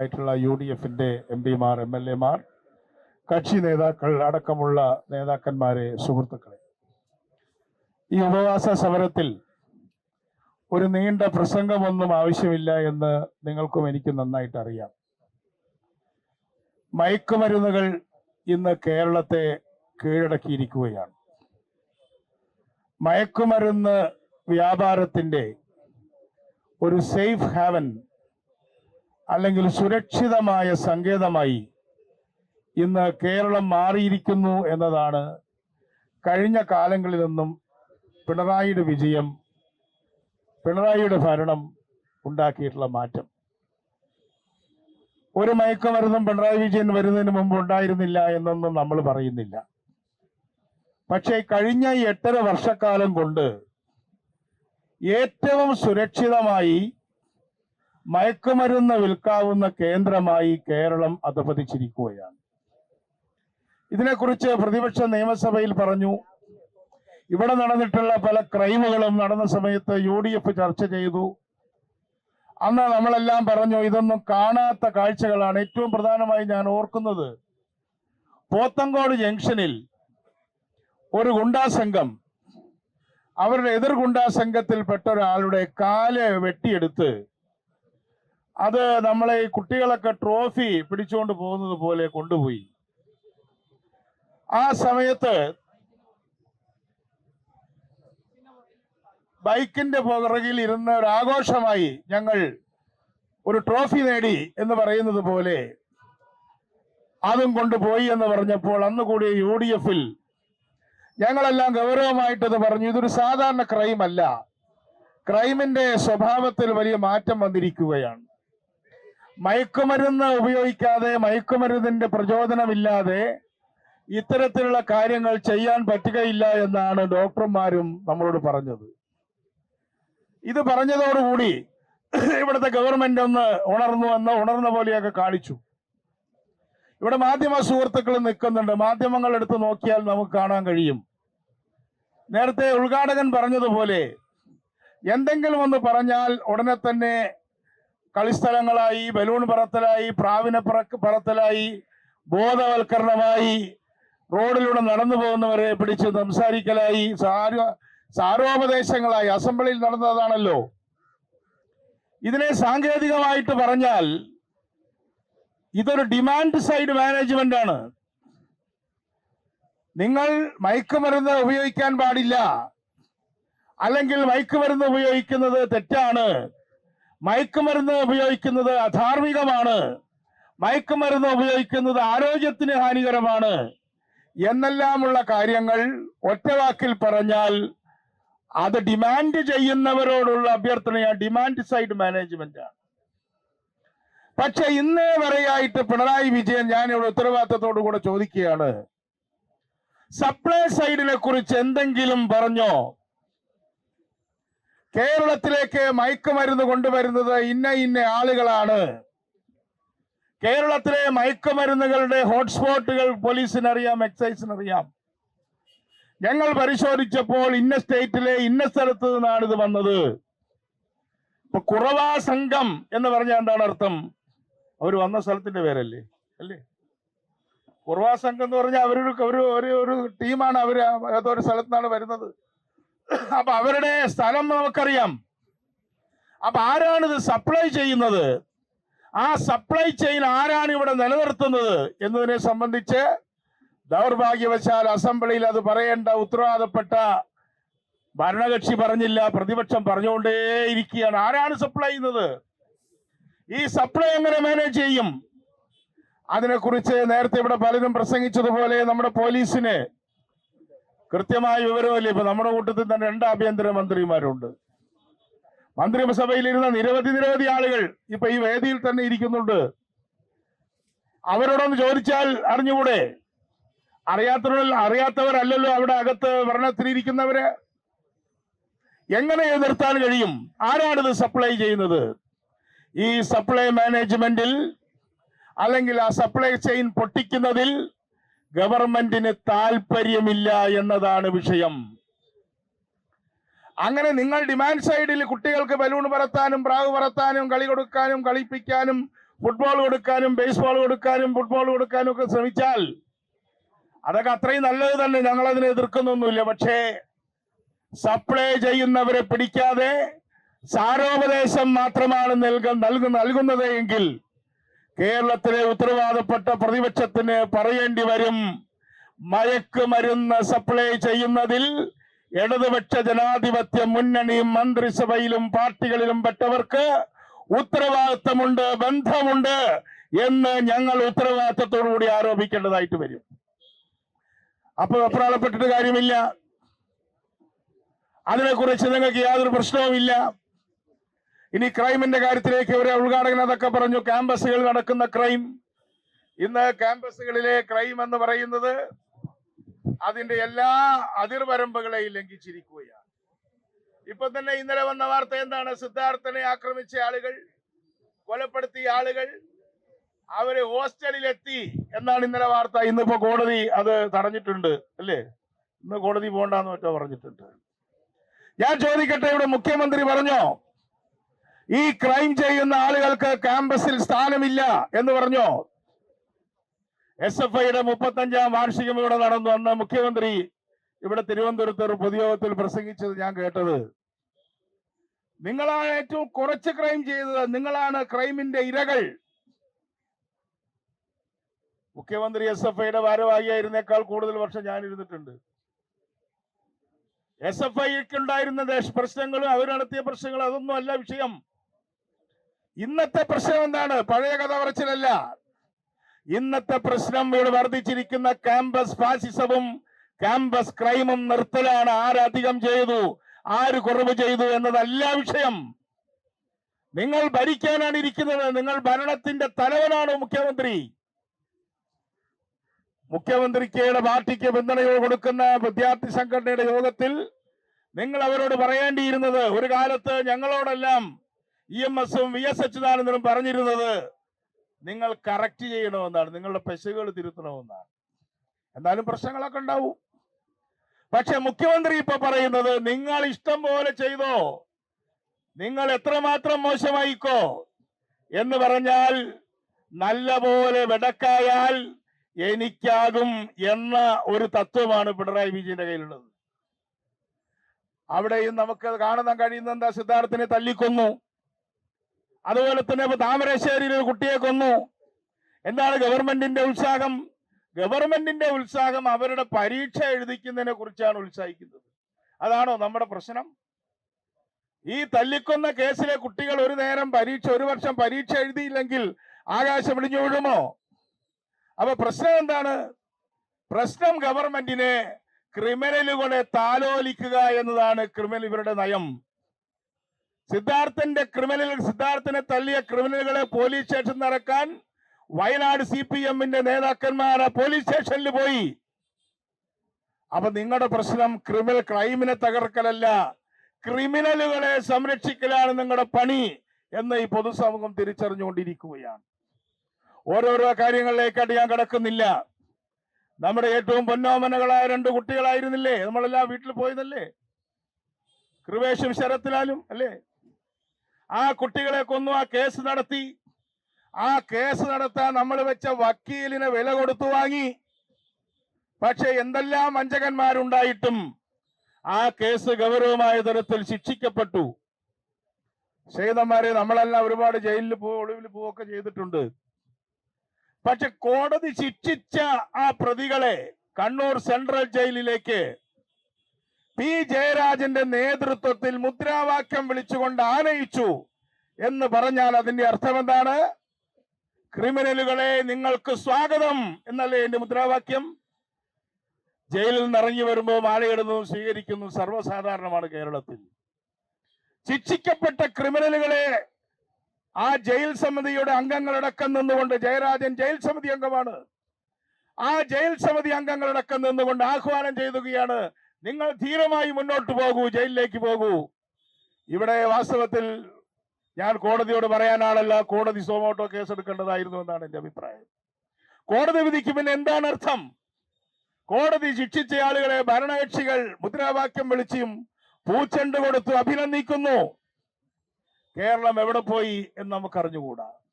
ആയിട്ടുള്ള U D എഫിന്റെ M പിമാർ എം എൽ എമാർ കക്ഷി നേതാക്കൾ അടക്കമുള്ള നേതാക്കന്മാരെ സുഹൃത്തുക്കളെ. ഈ ഉപവാസ സമരത്തിൽ ഒരു നീണ്ട പ്രസംഗമൊന്നും ആവശ്യമില്ല എന്ന് നിങ്ങൾക്കും എനിക്ക് നന്നായിട്ട് അറിയാം. മയക്കുമരുന്നുകൾ ഇന്ന് കേരളത്തെ കീഴടക്കിയിരിക്കുകയാണ്. മയക്കുമരുന്ന് വ്യാപാരത്തിന്റെ ഒരു സേഫ് ഹാവൻ അല്ലെങ്കിൽ സുരക്ഷിതമായ സങ്കേതമായി ഇന്ന് കേരളം മാറിയിരിക്കുന്നു എന്നതാണ് കഴിഞ്ഞ കാലങ്ങളിൽ നിന്നും പിണറായിയുടെ വിജയം പിണറായിയുടെ ഭരണം ഉണ്ടാക്കിയിട്ടുള്ള മാറ്റം. ഒരു മയക്കുമരുന്നും പിണറായി വിജയൻ വരുന്നതിന് മുമ്പ് ഉണ്ടായിരുന്നില്ല എന്നൊന്നും നമ്മൾ പറയുന്നില്ല. പക്ഷേ കഴിഞ്ഞ എട്ടര വർഷക്കാലം കൊണ്ട് ഏറ്റവും സുരക്ഷിതമായി മയക്കുമരുന്ന് വിൽക്കാവുന്ന കേന്ദ്രമായി കേരളം അധപതിച്ചിരിക്കുകയാണ്. ഇതിനെക്കുറിച്ച് പ്രതിപക്ഷ നിയമസഭയിൽ പറഞ്ഞു. ഇവിടെ നടന്നിട്ടുള്ള പല ക്രൈമുകളും നടന്ന സമയത്ത് യു ഡി എഫ് ചർച്ച ചെയ്തു. അന്ന് നമ്മളെല്ലാം പറഞ്ഞു ഇതൊന്നും കാണാത്ത കാഴ്ചകളാണ്. ഏറ്റവും പ്രധാനമായി ഞാൻ ഓർക്കുന്നത് പോത്തങ്കോട് ജംഗ്ഷനിൽ ഒരു ഗുണ്ടാസംഘം അവരുടെ എതിർ ഗുണ്ടാസംഘത്തിൽപ്പെട്ട ഒരാളുടെ കാൽ വെട്ടിയെടുത്ത് അത് നമ്മളെ ഈ കുട്ടികളൊക്കെ ട്രോഫി പിടിച്ചുകൊണ്ട് പോകുന്നത് പോലെ കൊണ്ടുപോയി. ആ സമയത്ത് ബൈക്കിന്റെ പുറകിൽ ഇരുന്ന ഒരു ആഘോഷമായി ഞങ്ങൾ ഒരു ട്രോഫി നേടി എന്ന് പറയുന്നത് പോലെ അതും കൊണ്ടുപോയി എന്ന് പറഞ്ഞപ്പോൾ അന്ന് കൂടി യു ഡി എഫിൽ ഞങ്ങളെല്ലാം ഗൗരവമായിട്ടത് പറഞ്ഞു ഇതൊരു സാധാരണ ക്രൈം അല്ല. ക്രൈമിന്റെ സ്വഭാവത്തിൽ വലിയ മാറ്റം വന്നിരിക്കുകയാണ്. മയക്കുമരുന്ന് ഉപയോഗിക്കാതെ മയക്കുമരുന്നിന്റെ പ്രചോദനമില്ലാതെ ഇത്തരത്തിലുള്ള കാര്യങ്ങൾ ചെയ്യാൻ പറ്റുകയില്ല എന്നാണ് ഡോക്ടർമാരും നമ്മളോട് പറഞ്ഞത്. ഇത് പറഞ്ഞതോടുകൂടി ഇവിടുത്തെ ഗവൺമെന്റ് ഒന്ന് ഉണർന്നു എന്ന് ഉണർന്ന പോലെയൊക്കെ കാണിച്ചു. ഇവിടെ മാധ്യമ സുഹൃത്തുക്കൾ നിൽക്കുന്നുണ്ട്. മാധ്യമങ്ങൾ എടുത്ത് നോക്കിയാൽ നമുക്ക് കാണാൻ കഴിയും. നേരത്തെ ഉദ്ഘാടകൻ പറഞ്ഞതുപോലെ എന്തെങ്കിലും ഒന്ന് പറഞ്ഞാൽ ഉടനെ തന്നെ കളിസ്ഥലങ്ങളായി ബലൂൺ പറത്തലായി പ്രാവിന പറക്ക് പറത്തലായി ബോധവൽക്കരണമായി റോഡിലൂടെ നടന്നു പോകുന്നവരെ പിടിച്ച് സംസാരിക്കലായി സാര സാരോപദേശങ്ങളായി അസംബ്ലിയിൽ നടന്നതാണല്ലോ. ഇതിനെ സാങ്കേതികമായിട്ട് പറഞ്ഞാൽ ഇതൊരു ഡിമാൻഡ് സൈഡ് മാനേജ്മെന്റ് ആണ്. നിങ്ങൾ മയക്കുമരുന്ന് ഉപയോഗിക്കാൻ പാടില്ല. അല്ലെങ്കിൽ മയക്കുമരുന്ന് ഉപയോഗിക്കുന്നത് തെറ്റാണ്. മയക്കുമരുന്ന് ഉപയോഗിക്കുന്നത് അധാർമികമാണ്. മയക്കുമരുന്ന് ഉപയോഗിക്കുന്നത് ആരോഗ്യത്തിന് ഹാനികരമാണ്. എന്നെല്ലാമുള്ള കാര്യങ്ങൾ ഒറ്റവാക്കിൽ പറഞ്ഞാൽ അത് ഡിമാൻഡ് ചെയ്യുന്നവരോടുള്ള അഭ്യർത്ഥനയാണ് ഡിമാൻഡ് സൈഡ് മാനേജ്മെന്റ് ആണ്. പക്ഷെ ഇന്നേ വരെയായിട്ട് പിണറായി വിജയൻ ഞാൻ ഇവിടെ ഉത്തരവാദിത്തത്തോടു കൂടെ ചോദിക്കുകയാണ്. സപ്ലൈ സൈഡിനെ കുറിച്ച് എന്തെങ്കിലും പറഞ്ഞോ? കേരളത്തിലേക്ക് മയക്കുമരുന്ന് കൊണ്ടുവരുന്നത് ഇന്ന ഇന്ന ആളുകളാണ്. കേരളത്തിലെ മയക്കുമരുന്നുകളുടെ ഹോട്ട്സ്പോട്ടുകൾ പോലീസിനറിയാം എക്സൈസിനറിയാം. ഞങ്ങൾ പരിശോധിച്ചപ്പോൾ ഇന്ന സ്റ്റേറ്റിലെ ഇന്ന സ്ഥലത്ത് നിന്നാണ് ഇത് വന്നത്. ഇപ്പൊ കുറവാ സംഘം എന്ന് പറഞ്ഞാൽ എന്താണ് അർത്ഥം? അവർ വന്ന സ്ഥലത്തിന്റെ പേരല്ലേ? അല്ലേ? കുറവാ സംഘം എന്ന് പറഞ്ഞാൽ അവരൊരു ഒരു ഒരു ഒരു ടീമാണ് അവർ അതൊരു സ്ഥലത്തു നിന്നാണ് വരുന്നത്. അപ്പൊ അവരുടെ സ്ഥലം നമുക്കറിയാം. അപ്പൊ ആരാണിത് സപ്ലൈ ചെയ്യുന്നത്? ആ സപ്ലൈ ചെയിൻ ആരാണ് ഇവിടെ നിലനിർത്തുന്നത് എന്നതിനെ സംബന്ധിച്ച് ദൗർഭാഗ്യവശാൽ അസംബ്ലിയിൽ അത് പറയേണ്ട ഉത്തരവാദപ്പെട്ട ഭരണകക്ഷി പറഞ്ഞില്ല പ്രതിപക്ഷം പറഞ്ഞുകൊണ്ടേ ഇരിക്കുകയാണ് ആരാണ് സപ്ലൈ ചെയ്യുന്നത്? ഈ സപ്ലൈ എങ്ങനെ മാനേജ് ചെയ്യും? അതിനെക്കുറിച്ച് നേരത്തെ ഇവിടെ പലരും പ്രസംഗിച്ചതുപോലെ നമ്മുടെ പോലീസിന് കൃത്യമായ വിവരമല്ലേ? ഇപ്പൊ നമ്മുടെ കൂട്ടത്തിൽ തന്നെ രണ്ട് ആഭ്യന്തര മന്ത്രിമാരുണ്ട്. മന്ത്രിസഭയിൽ ഇരുന്ന നിരവധി നിരവധി ആളുകൾ ഇപ്പൊ ഈ വേദിയിൽ തന്നെ ഇരിക്കുന്നുണ്ട്. അവരോടൊന്ന് ചോദിച്ചാൽ അറിഞ്ഞുകൂടെ? അറിയാത്തവർ അറിയാത്തവരല്ലല്ലോ അവിടെ അകത്ത് ഭരണത്തിലിരിക്കുന്നവര് എങ്ങനെ എതിർത്താൻ കഴിയും? ആരാണിത് സപ്ലൈ ചെയ്യുന്നത്? ഈ സപ്ലൈ മാനേജ്മെന്റിൽ അല്ലെങ്കിൽ ആ സപ്ലൈ ചെയിൻ പൊട്ടിക്കുന്നതിൽ ഗവൺമെന്റിന് താല്പര്യമില്ല എന്നതാണ് വിഷയം. അങ്ങനെ നിങ്ങൾ ഡിമാൻഡ് സൈഡിൽ കുട്ടികൾക്ക് ബലൂൺ പറത്താനും പ്രാവ് പറത്താനും കളി കൊടുക്കാനും കളിപ്പിക്കാനും ഫുട്ബോൾ കൊടുക്കാനും ബേസ്ബോൾ കൊടുക്കാനും ഫുട്ബോൾ കൊടുക്കാനും ഒക്കെ ശ്രമിച്ചാൽ അതൊക്കെ അത്രയും നല്ലത് തന്നെ. ഞങ്ങൾ അതിനെ എതിർക്കുന്നൊന്നുമില്ല. പക്ഷേ സപ്ലൈ ചെയ്യുന്നവരെ പിടിക്കാതെ സാരോപദേശം മാത്രമാണ് നൽക നൽകു നൽകുന്നത് എങ്കിൽ കേരളത്തിലെ ഉത്തരവാദപ്പെട്ട പ്രതിപക്ഷത്തിന് പറയേണ്ടി വരും. മയക്കുമരുന്ന് സപ്ലൈ ചെയ്യുന്നതിൽ ഇടതുപക്ഷ ജനാധിപത്യ മുന്നണിയും മന്ത്രിസഭയിലും പാർട്ടികളിലും പെട്ടവർക്ക് ഉത്തരവാദിത്തമുണ്ട് ബന്ധമുണ്ട് എന്ന് ഞങ്ങൾ ഉത്തരവാദിത്തത്തോടു കൂടി ആരോപിക്കേണ്ടതായിട്ട് വരും. അപ്പൊ വെപ്രാളപ്പെട്ടിട്ട് കാര്യമില്ല. അതിനെക്കുറിച്ച് നിങ്ങൾക്ക് യാതൊരു പ്രശ്നവുമില്ല. ഇനി ക്രൈമിന്റെ കാര്യത്തിലേക്ക് ഒരു ഉദ്ഘാടകൻ അതൊക്കെ പറഞ്ഞു ക്യാമ്പസുകൾ നടക്കുന്ന ക്രൈം. ഇന്ന് ക്യാമ്പസുകളിലെ ക്രൈം എന്ന് പറയുന്നത് അതിന്റെ എല്ലാ അതിർവരമ്പുകളെയും ലംഘിച്ചിരിക്കുകയാണ്. ഇപ്പൊ തന്നെ ഇന്നലെ വന്ന വാർത്ത എന്താണ്? സിദ്ധാർത്ഥനെ ആക്രമിച്ച ആളുകൾ കൊലപ്പെടുത്തിയ ആളുകൾ അവർ ഹോസ്റ്റലിലെത്തി എന്നാണ് ഇന്നലെ വാർത്ത. ഇന്നിപ്പോ കോടതി അത് തടഞ്ഞിട്ടുണ്ട് അല്ലേ? ഇന്ന് കോടതി പോകണ്ടെന്ന് മറ്റോ പറഞ്ഞിട്ടുണ്ട്. ഞാൻ ചോദിക്കട്ടെ ഇവിടെ മുഖ്യമന്ത്രി പറഞ്ഞോ? ഈ ക്രൈം ചെയ്യുന്ന ആളുകൾക്ക് ക്യാമ്പസിൽ സ്ഥാനമില്ല എന്ന് പറഞ്ഞോ? എസ് എഫ് ഐയുടെ മുപ്പത്തഞ്ചാം വാർഷികം ഇവിടെ നടന്നു. അന്ന് മുഖ്യമന്ത്രി ഇവിടെ തിരുവനന്തപുരത്ത് ഒരു പൊതുയോഗത്തിൽ പ്രസംഗിച്ചത് ഞാൻ കേട്ടത്. നിങ്ങളാണ് ഏറ്റവും കുറച്ച് ക്രൈം ചെയ്തത്. നിങ്ങളാണ് ക്രൈമിന്റെ ഇരകൾ. മുഖ്യമന്ത്രി എസ് എഫ് ഐയുടെ ഭാരവാഹിയായിരുന്നേക്കാൾ കൂടുതൽ വർഷം ഞാൻ ഇരുന്നിട്ടുണ്ട് എസ് എഫ് ഐക്ക് ഉണ്ടായിരുന്ന പ്രശ്നങ്ങളും അവർ നടത്തിയ പ്രശ്നങ്ങളും അതൊന്നും അല്ല വിഷയം. ഇന്നത്തെ പ്രശ്നം എന്താണ്? പഴയ കഥ പറച്ചിലല്ല ഇന്നത്തെ പ്രശ്നം ഇവിടെ വർദ്ധിച്ചിരിക്കുന്ന ക്യാമ്പസ് ഫാസിസവും ക്യാമ്പസ് ക്രൈമും നിർത്തലാണ്. ആരധികം ചെയ്തു ആര് കുറവ് ചെയ്തു എന്നതല്ല വിഷയം. നിങ്ങൾ ഭരിക്കാനാണ് ഇരിക്കുന്നത്. നിങ്ങൾ ഭരണത്തിന്റെ തലവനാണ് മുഖ്യമന്ത്രി. മുഖ്യമന്ത്രിക്ക് പാർട്ടിക്ക് പിന്തുണയോ കൊടുക്കുന്ന വിദ്യാർത്ഥി സംഘടനയുടെ യോഗത്തിൽ നിങ്ങൾ അവരോട് പറയേണ്ടിയിരുന്നത് ഒരു കാലത്ത് ഞങ്ങളോടെല്ലാം ഇ എം എസും വി എസ് അച്യുതാനന്ദനും പറഞ്ഞിരുന്നത് നിങ്ങൾ കറക്റ്റ് ചെയ്യണമെന്നാണ് നിങ്ങളുടെ പെശകുകൾ തിരുത്തണമെന്നാണ്. എന്നാലും പ്രശ്നങ്ങളൊക്കെ ഉണ്ടാവും. പക്ഷെ മുഖ്യമന്ത്രി ഇപ്പൊ പറയുന്നത് നിങ്ങൾ ഇഷ്ടം പോലെ ചെയ്തോ നിങ്ങൾ എത്രമാത്രം മോശമായിക്കോ എന്ന് പറഞ്ഞാൽ നല്ല പോലെ വെടക്കായാൽ എനിക്കാകും എന്ന ഒരു തത്വമാണ് പിണറായി വിജയന്റെ കയ്യിലുള്ളത്. അവിടെയും നമുക്ക് കാണുന്ന കഴിയുന്ന എന്താ സിദ്ധാർത്ഥിനെ തല്ലിക്കൊന്നു. അതുപോലെ തന്നെ ഇപ്പൊ താമരശ്ശേരിയിൽ ഒരു കുട്ടിയെ കൊന്നു. എന്താണ് ഗവൺമെന്റിന്റെ ഉത്സാഹം? ഗവൺമെന്റിന്റെ ഉത്സാഹം അവരുടെ പരീക്ഷ എഴുതിക്കുന്നതിനെ കുറിച്ചാണ് ഉത്സാഹിക്കുന്നത്. അതാണോ നമ്മുടെ പ്രശ്നം? ഈ തല്ലിക്കൊന്ന കേസിലെ കുട്ടികൾ ഒരു നേരം പരീക്ഷ ഒരു വർഷം പരീക്ഷ എഴുതിയില്ലെങ്കിൽ ആകാശം ഇടിഞ്ഞു വീഴുമോ? അപ്പൊ പ്രശ്നം എന്താണ്? പ്രശ്നം ഗവൺമെന്റിനെ ക്രിമിനലുകളെ താലോലിക്കുക എന്നതാണ് ക്രിമിനൽ ഇവരുടെ നയം. സിദ്ധാർത്ഥന്റെ ക്രിമിനൽ സിദ്ധാർത്ഥനെ തള്ളിയ ക്രിമിനലുകളെ പോലീസ് സ്റ്റേഷൻ നടക്കാൻ വയനാട് സി പി എമ്മിന്റെ നേതാക്കന്മാർ പോലീസ് സ്റ്റേഷനിൽ പോയി. അപ്പൊ നിങ്ങളുടെ പ്രശ്നം ക്രിമിനൽ ക്രൈമിനെ തകർക്കലല്ല ക്രിമിനലുകളെ സംരക്ഷിക്കലാണ് നിങ്ങളുടെ പണി എന്ന് ഈ പൊതുസമൂഹം തിരിച്ചറിഞ്ഞുകൊണ്ടിരിക്കുകയാണ്. ഓരോരോ കാര്യങ്ങളിലേക്കായിട്ട് ഞാൻ കിടക്കുന്നില്ല. നമ്മുടെ ഏറ്റവും പൊന്നോമനകളായ രണ്ട് കുട്ടികളായിരുന്നില്ലേ? നമ്മളെല്ലാം വീട്ടിൽ പോയതല്ലേ? കൃപേഷും ശരത്തിലാലും അല്ലേ? ആ കുട്ടികളെ കൊന്നു ആ കേസ് നടത്തി. ആ കേസ് നടത്താൻ നമ്മൾ വെച്ച വക്കീലിനെ വില കൊടുത്തു വാങ്ങി. പക്ഷെ എന്തെല്ലാം വഞ്ചകന്മാരുണ്ടായിട്ടും ആ കേസ് ഗൗരവമായ തരത്തിൽ ശിക്ഷിക്കപ്പെട്ടു. ചെയ്തന്മാരെ നമ്മളെല്ലാം ഒരുപാട് ജയിലിൽ പോ ഒളിവിൽ പോവുകയൊക്കെ ചെയ്തിട്ടുണ്ട്. പക്ഷെ കോടതി ശിക്ഷിച്ച ആ പ്രതികളെ കണ്ണൂർ സെൻട്രൽ ജയിലിലേക്ക് പി ജയരാജന്റെ നേതൃത്വത്തിൽ മുദ്രാവാക്യം വിളിച്ചുകൊണ്ട് ആനയിച്ചു എന്ന് പറഞ്ഞാൽ അതിന്റെ അർത്ഥം എന്താണ്? ക്രിമിനലുകളെ നിങ്ങൾക്ക് സ്വാഗതം എന്നല്ലേ എന്റെ മുദ്രാവാക്യം? ജയിലിൽ ഇറങ്ങി വരുമ്പോൾ മാലയിടുന്നതും സ്വീകരിക്കുന്നു സർവസാധാരണമാണ് കേരളത്തിൽ. ശിക്ഷിക്കപ്പെട്ട ക്രിമിനലുകളെ ആ ജയിൽ സമിതിയുടെ അംഗങ്ങളടക്കം നിന്നുകൊണ്ട് ജയരാജൻ ജയിൽ സമിതി അംഗമാണ്. ആ ജയിൽ സമിതി അംഗങ്ങളടക്കം നിന്നുകൊണ്ട് ആഹ്വാനം ചെയ്യുകയാണ് നിങ്ങൾ ധീരമായി മുന്നോട്ട് പോകൂ ജയിലിലേക്ക് പോകൂ. ഇവിടെ വാസ്തവത്തിൽ ഞാൻ കോടതിയോട് പറയാനാണല്ല കോടതി സോമോട്ടോ കേസെടുക്കേണ്ടതായിരുന്നു എന്നാണ് എന്റെ അഭിപ്രായം. കോടതി വിധിക്ക് പിന്നെ എന്താണ് അർത്ഥം? കോടതി ശിക്ഷിച്ച ആളുകളെ ഭരണകക്ഷികൾ മുദ്രാവാക്യം വിളിച്ചും പൂച്ചെണ്ട് കൊടുത്തു അഭിനന്ദിക്കുന്നു. കേരളം എവിടെ പോയി എന്ന് നമുക്ക് അറിഞ്ഞുകൂടാ